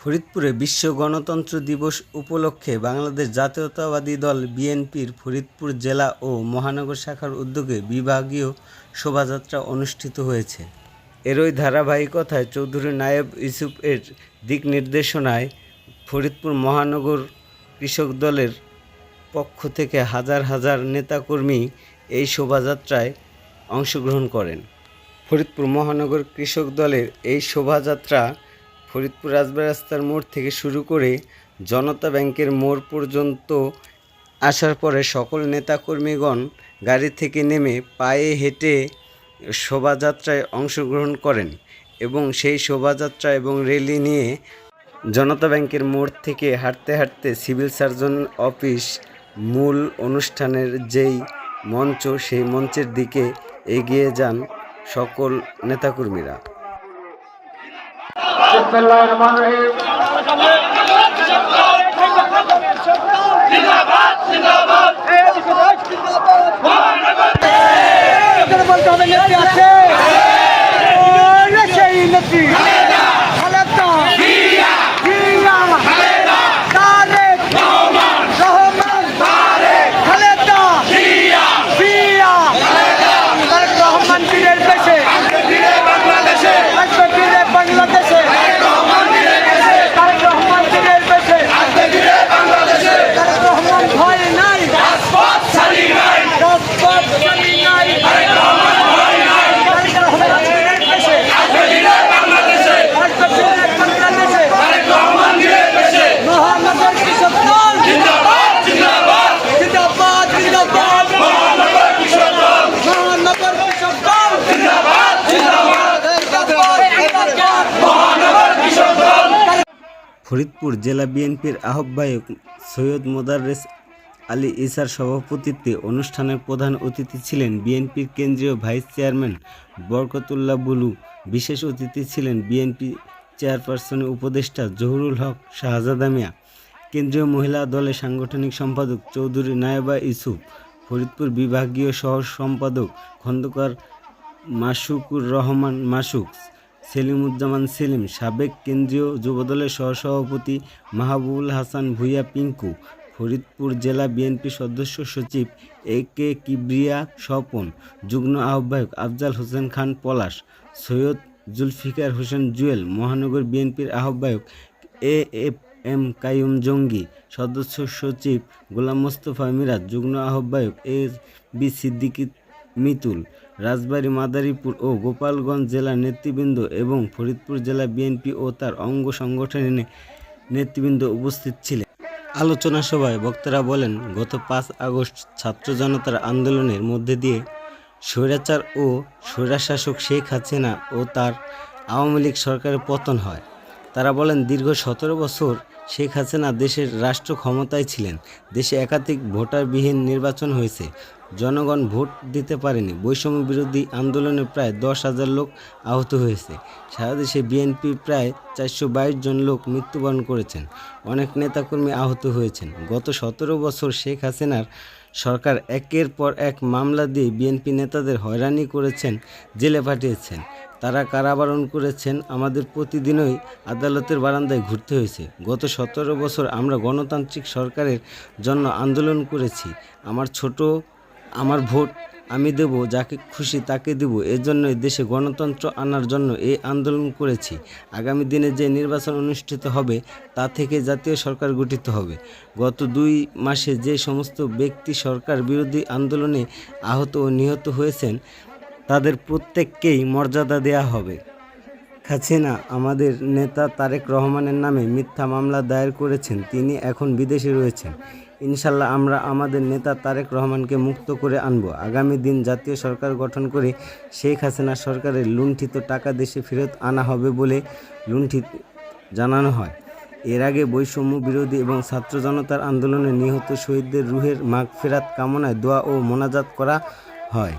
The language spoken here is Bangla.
ফরিদপুরে বিশ্ব গণতন্ত্র দিবস উপলক্ষে বাংলাদেশ জাতীয়তাবাদী দল বিএনপির ফরিদপুর জেলা ও মহানগর শাখার উদ্যোগে বিভাগীয় শোভাযাত্রা অনুষ্ঠিত হয়েছে। এরই ধারাবাহিকতায় চৌধুরী নায়েব ইউসুফের দিক নির্দেশনায় ফরিদপুর মহানগর কৃষক দলের পক্ষ থেকে হাজার হাজার নেতাকর্মী এই শোভাযাত্রায় অংশগ্রহণ করেন। ফরিদপুর মহানগর কৃষক দলের এই শোভাযাত্রা ফরিদপুর রাজবাড়ি মোড় থেকে শুরু করে জনতা ব্যাংকের মোড় পর্যন্ত আসার পরে সকল নেতাকর্মীগণ গাড়ি থেকে নেমে পায়ে হেঁটে শোভাযাত্রায় অংশগ্রহণ করেন এবং সেই শোভাযাত্রা এবং র্যালি নিয়ে জনতা ব্যাংকের মোড় থেকে হাঁটতে হাঁটতে সিভিল সার্জন অফিস মূল অনুষ্ঠানের যেই মঞ্চ, সেই মঞ্চের দিকে এগিয়ে যান সকল নেতাকর্মীরা। বিসমিল্লাহির রহমানির রহিম বলতে হবে নেত্রী আছে নেত্রী খালেদা জিয়া তারেক রহমান খালেদা জিয়া তারেক রহমান বীরের দেশে আসবে বীরে বাংলাদেশে তারেক রহমান বীরের দেশে তারেক রহমান ভয় নাই রাজপথ ছাড়ি নাই তারেক রহমান বীরের দেশে আসবে বীরে বাংলাদেশে মহানগর কৃষক দল জিন্দাবাদ জিন্দাবাদ মহানগর কৃষক দল ফরিদপুর জেলা বিএনপির আহ্বায়ক সৈয়দ মোদাররেস আলী ইসার সভাপতিত্বে অনুষ্ঠানের প্রধান অতিথি ছিলেন বিএনপির কেন্দ্রীয় ভাইস চেয়ারম্যান বরকতুল্লাহ বুলু। বিশেষ অতিথি ছিলেন বিএনপি চেয়ারপারসনের উপদেষ্টা জহুরুল হক শাহজাদা মিয়া। কেন্দ্রীয় মহিলা দলের সাংগঠনিক সম্পাদক চৌধুরী নায়েবা ইসুফ ফরিদপুর বিভাগীয় সহ সম্পাদক খন্দকার মাসুকুর রহমান মাসুক। সেলিমুজ্জামান সেলিম, সাবেক কেন্দ্রীয় যুবদলের সহসভাপতি মাহবুবুল হাসান ভুইয়া পিঙ্কু, ফরিদপুর জেলা বিএনপি সদস্য সচিব এ কে কিবরিয়া স্বপন, যুগ্ম আহ্বায়ক আফজাল হোসেন খান পলাশ, সৈয়দ জুলফিকার হোসেন জুয়েল, মহানগর বিএনপির আহ্বায়ক এ এফ এম কাইয়ুম জঙ্গি, সদস্য সচিব গোলাম মোস্তফা মিরাজ, যুগ্ম আহ্বায়ক এ বি সিদ্দিকী মিতুল, রাজবাড়ী, মাদারীপুর ও গোপালগঞ্জ জেলার নেতৃবৃন্দ এবং ফরিদপুর জেলা বিএনপি ও তার অঙ্গ সংগঠনের নেতৃবৃন্দ উপস্থিত ছিলেন। আলোচনা সভায় বক্তারা বলেন, গত পাঁচ আগস্ট ছাত্র জনতার আন্দোলনের মধ্যে দিয়ে স্বৈরাচার ও স্বৈরাশাসক শেখ হাসিনা ও তার আওয়ামী লীগ সরকারের পতন হয়। তারা বলেন, দীর্ঘ সতেরো বছর শেখ হাসিনা দেশের রাষ্ট্র ক্ষমতায় ছিলেন। দেশে একাধিক ভোটারবিহীন নির্বাচন হয়েছে। জনগণ ভোট দিতে পারেনি। বৈষম্য বিরোধী আন্দোলনে প্রায় দশ হাজার লোক আহত হয়েছে। সারা দেশে বিএনপির প্রায় চারশো বাইশ জন লোক মৃত্যুবরণ করেছেন। অনেক নেতাকর্মী আহত হয়েছেন। গত সতেরো বছর শেখ হাসিনার সরকার একের পর এক মামলা দিয়ে বিএনপি নেতাদের হয়রানি করেছেন, জেলে পাঠিয়েছেন। তারা কারাবরণ করেছেন, আমাদের প্রতিদিনই আদালতের বারান্দায় ঘুরতে হয়েছে। গত সতেরো বছর আমরা গণতান্ত্রিক সরকারের জন্য আন্দোলন করেছি। আমার ছোট আমার ভোট আমি দেব, যাকে খুশি তাকে দেব। এজন্যই দেশে গণতন্ত্র আনার জন্য এই আন্দোলন করেছি। আগামী দিনে যে নির্বাচন অনুষ্ঠিত হবে, তা থেকে জাতীয় সরকার গঠিত হবে। গত দুই মাসে যে সমস্ত ব্যক্তি সরকার বিরোধী আন্দোলনে আহত ও নিহত হয়েছেন, তাদের প্রত্যেককেই মর্যাদা দেয়া হবে। হাসিনা আমাদের নেতা তারেক রহমানের নামে মিথ্যা মামলা দায়ের করেছেন। তিনি এখন বিদেশে রয়েছেন। ইনশাল্লাহ আমরা আমাদের নেতা তারেক রহমানকে মুক্ত করে আনব। আগামী দিন জাতীয় সরকার গঠন করে শেখ হাসিনা সরকারের লুণ্ঠিত টাকা দেশে ফেরত আনা হবে বলে লুণ্ঠিত জানানো হয়। এর আগে বৈষম্য বিরোধী এবং ছাত্র জনতার আন্দোলনে নিহত শহীদদের রুহের মাগফেরাত কামনায় দোয়া ও মোনাজাত করা হয়।